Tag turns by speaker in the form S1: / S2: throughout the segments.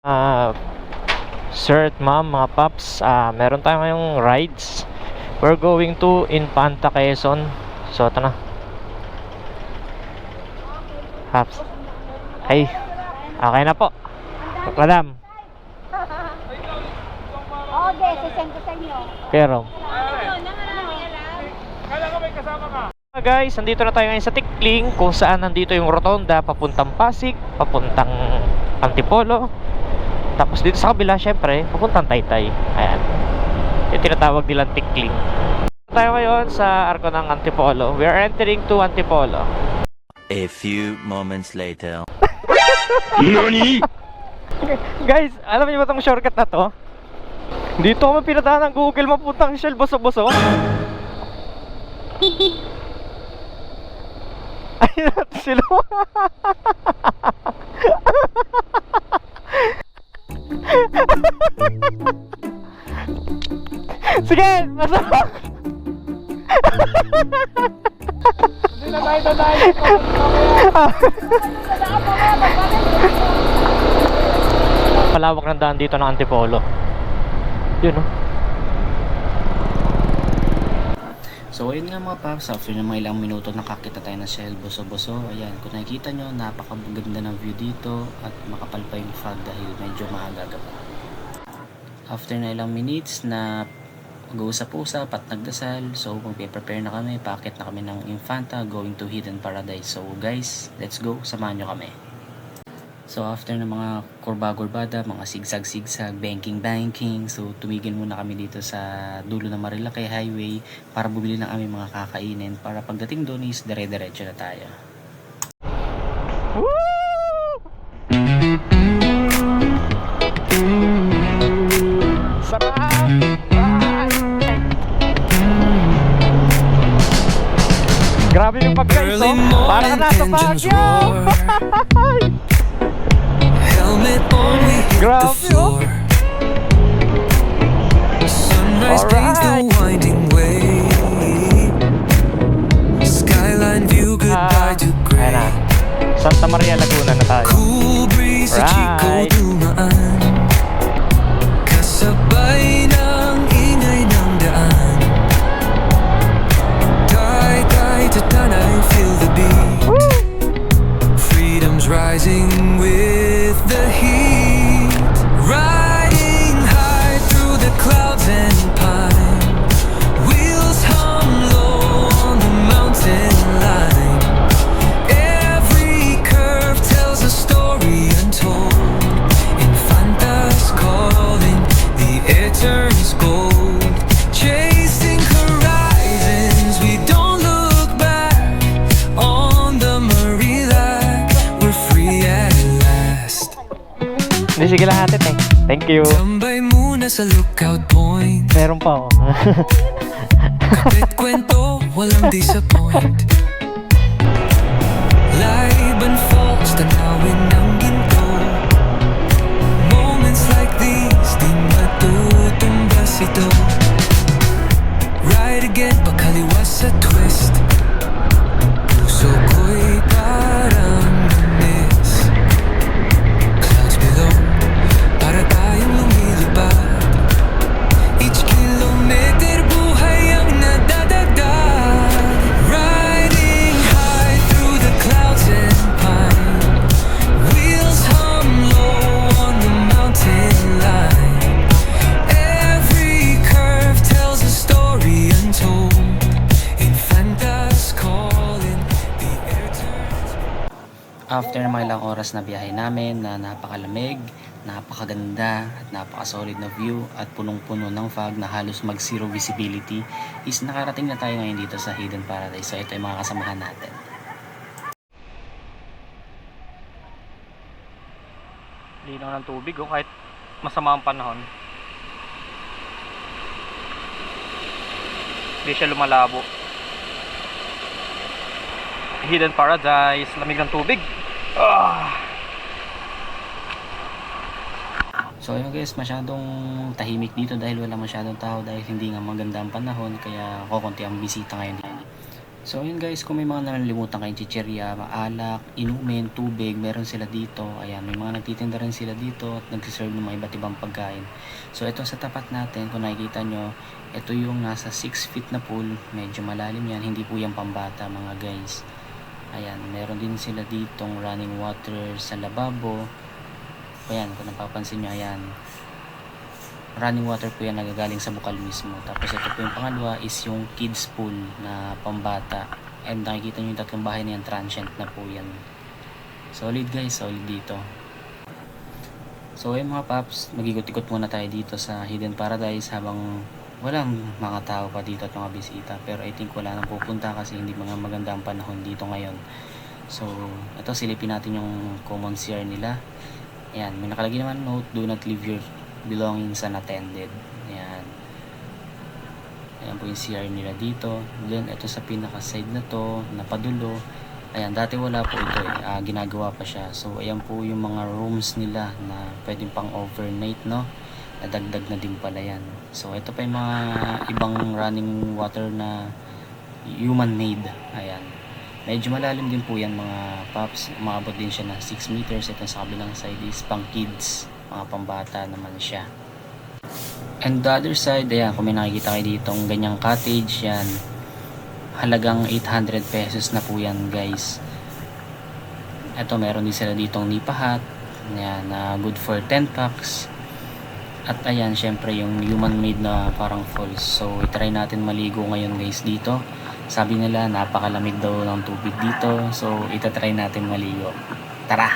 S1: Ah, sir at ma'am, mga paps, ah, meron tayo ngayong rides. We're going to Infanta, Quezon. So, ito na. Paps. Hey. Okay na po. Madam.
S2: Okay, sisend ko sa inyo.
S1: Pero.
S3: Kala ko may kasama ka.
S1: Guys, nandito na tayo ngayon sa Tikling kung saan nandito yung rotonda papuntang Pasig, papuntang Antipolo. Tapos dito sa kabila, syempre, papuntang Taytay. Ayan. Yung tinatawag nilang Tikling. Tayo ngayon sa arko ng Antipolo. We are entering to Antipolo.
S4: A few moments later.
S1: Guys, alam niyo ba itong shortcut na to? Dito kami pinatahan ng Google mapuntang Shell boso-boso. Ayun natin sila. Sige, masarap.
S3: Hindi na tayo dadahin.
S1: Palawak ng daan dito ng Antipolo. Yun oh.
S5: So ayun nga mga paps, after ng mga ilang minuto nakakita tayo ng Shell Boso-Boso. Ayan, kung nakikita nyo, napakaganda ng view dito at makapal pa yung fog dahil medyo maaga pa. After na ilang minutes na mag-uusap-usap at nagdasal, so magpe-prepare na kami, packet na kami ng Infanta going to Hidden Paradise. So guys, let's go, samahan nyo kami. So after ng mga kurba-kurbada, mga sigsag-sigsag, banking-banking, so tumigil muna kami dito sa dulo ng Marilake Highway para bumili ng aming mga kakainin para pagdating doon is dire-diretso na tayo.
S1: Sarap! Grabe yung pagkaiso. Para ka nasa Baguio!
S6: Helmet on, we hit the
S1: Grabe, oh.
S6: floor. Sunrise paints the winding way. Skyline view, goodbye
S1: Ah,
S6: to
S1: Ayan
S6: gray.
S1: Santa Maria Laguna na tayo.
S6: Cool breeze
S1: Right.
S6: dumaan.
S1: Hindi, sige lang atin eh. Thank you.
S6: Tambay muna sa lookout point.
S1: Meron pa oh.
S6: Kapit kwento, walang disappoint.
S5: After ng mga ilang oras na biyahe namin na napakalamig, napakaganda at napakasolid na view at punong-puno ng fog na halos mag zero visibility is nakarating na tayo ngayon dito sa Hidden Paradise. So ito yung mga kasamahan natin.
S3: Linaw ng tubig oh, kahit masama ang panahon. Hindi siya lumalabo. Hidden Paradise, lamig ng tubig. Ah!
S5: So ayun guys, masyadong tahimik dito dahil wala masyadong tao dahil hindi nga maganda ang panahon kaya kokonti ang bisita ngayon. So yun guys, kung may mga nalilimutan kayong chicherya, maalak, inumin, tubig, meron sila dito. Ayan, may mga nagtitinda rin sila dito at nagsiserve ng mga iba't ibang pagkain. So ito sa tapat natin, kung nakikita nyo, ito yung nasa 6 feet na pool. Medyo malalim yan, hindi po yan pambata mga guys. Ayan, meron din sila ditong running water sa lababo. Ayan, kung napapansin nyo, ayan. Running water po yan nagagaling sa bukal mismo. Tapos ito po yung pangalawa is yung kids pool na pambata. And nakikita nyo yung tatlong bahay na yan, transient na po yan. Solid guys, solid dito. So ayun mga paps, magikot-ikot muna tayo dito sa Hidden Paradise habang walang mga tao pa dito at mga bisita. Pero I think wala nang pupunta kasi hindi mga maganda ang panahon dito ngayon. So, ito silipin natin yung common CR nila. Ayan, may nakalagay naman note, do not leave your belongings unattended. Ayan. Ayan po yung CR nila dito. Then, ito sa pinaka-side na to, napadulo. Ayan, dati wala po ito eh. Ah, ginagawa pa siya. So, ayan po yung mga rooms nila na pwedeng pang overnight, no? Nadagdag na din pala yan. So, ito pa yung mga ibang running water na human-made. Ayan. Medyo malalim din po yan mga paps. Umabot din siya na 6 meters. Ito sa kabilang side is pang kids. Mga pambata naman siya. And the other side, ayan, kung may nakikita kayo dito, ang ganyang cottage, yan. Halagang 800 pesos na po yan, guys. Ito, meron din sila ditong nipahat. Yan, na good for 10 packs. At ayan, syempre yung human-made na parang falls. So, itry natin maligo ngayon guys dito. Sabi nila, napakalamig daw ng tubig dito. So, itatry natin maligo. Tara!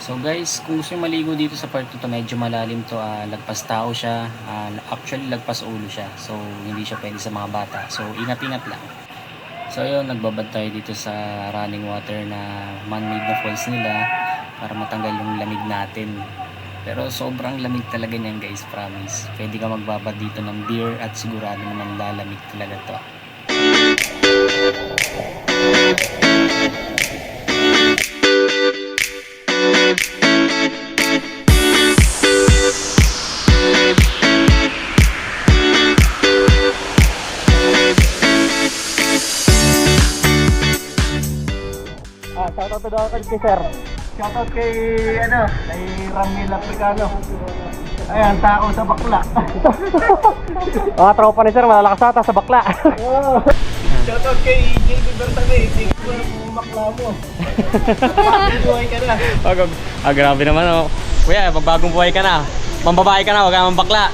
S5: So guys, kung gusto maligo dito sa part to medyo malalim to. ah, lagpas tao siya. Ah, actually, lagpas ulo siya. So, hindi siya pwede sa mga bata. So, ingat-ingat lang. So, ayun, nagbabad tayo dito sa running water na man-made na falls nila para matanggal yung lamig natin. Pero sobrang lamig talaga niyan guys, promise. Pwede ka magbabad dito ng beer at sigurado naman lalamig talaga to.
S3: Ah, shoutout daw kay sir. Shoutout kay, ano, kay Ramil Africano. Ayan, tao sa bakla.
S1: Mga tropa ni sir, malalakas ata sa bakla.
S3: Shoutout kay JB Bertame. Thank you bakla mo. Enjoy ka na.
S1: gag- ah, grabe naman oh. Kuya, pagbagong buhay ka na. Mambabae ka na, wag ka mambakla.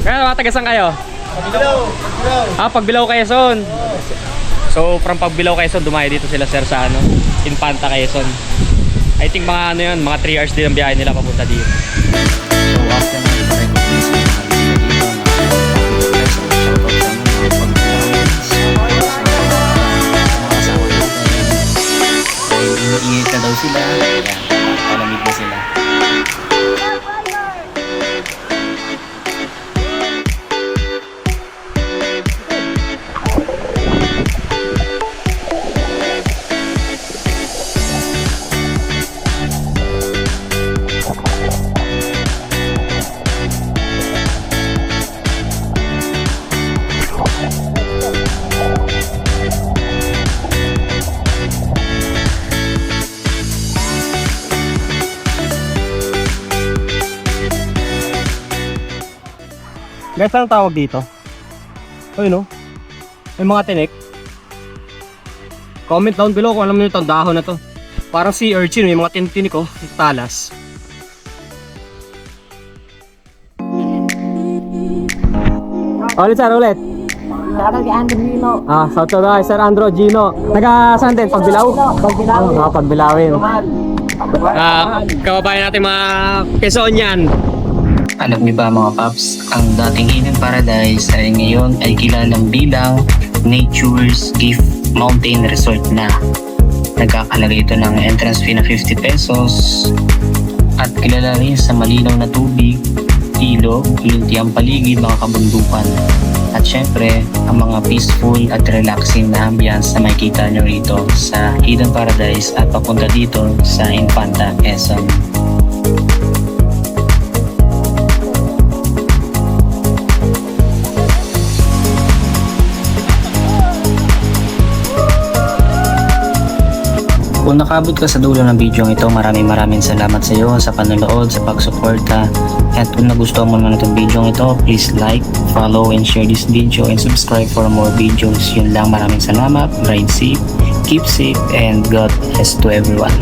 S1: Kaya mga taga saan kayo?
S3: Hello.
S1: Ah, Pagbilao Quezon. So, from Pagbilao Quezon, dumayo dito sila sir sa ano, Infanta Quezon. I think mga ano yun, mga 3 hours din ang biyahe nila papunta dito.
S5: So after
S3: Guys, anong tawag dito? Ayun no? May mga tinik. Comment down below kung alam niyo itong dahon na to. Parang sea urchin, may mga tinitinik oh, talas. Ulit sir, ulit.
S2: Parang si Andrew Nino.
S3: Ah, shout out kay Sir Andro Gino. Taga saan din? Pagbilaw?
S2: Pagbilaw.
S3: Ah, pagbilawin. Ah, kababayan natin mga Quezonian.
S5: Alam niyo ba mga paps, ang dating Eden Paradise ay ngayon ay kilalang bilang Nature's Gift Mountain Resort na. Nagkakalaga ito ng entrance fee na 50 pesos at kilala rin sa malinaw na tubig, ilog, lintiang paligid, mga kabundukan. At syempre, ang mga peaceful at relaxing na ambience na makikita nyo rito sa Eden Paradise at papunta dito sa Infanta, Quezon. Kung nakabot ka sa dulo ng video ito, maraming maraming salamat sa iyo sa panonood, sa pagsuporta. At kung nagustuhan mo naman itong video ito, please like, follow, and share this video and subscribe for more videos. Yun lang, maraming salamat. Ride safe, keep safe, and God bless to everyone.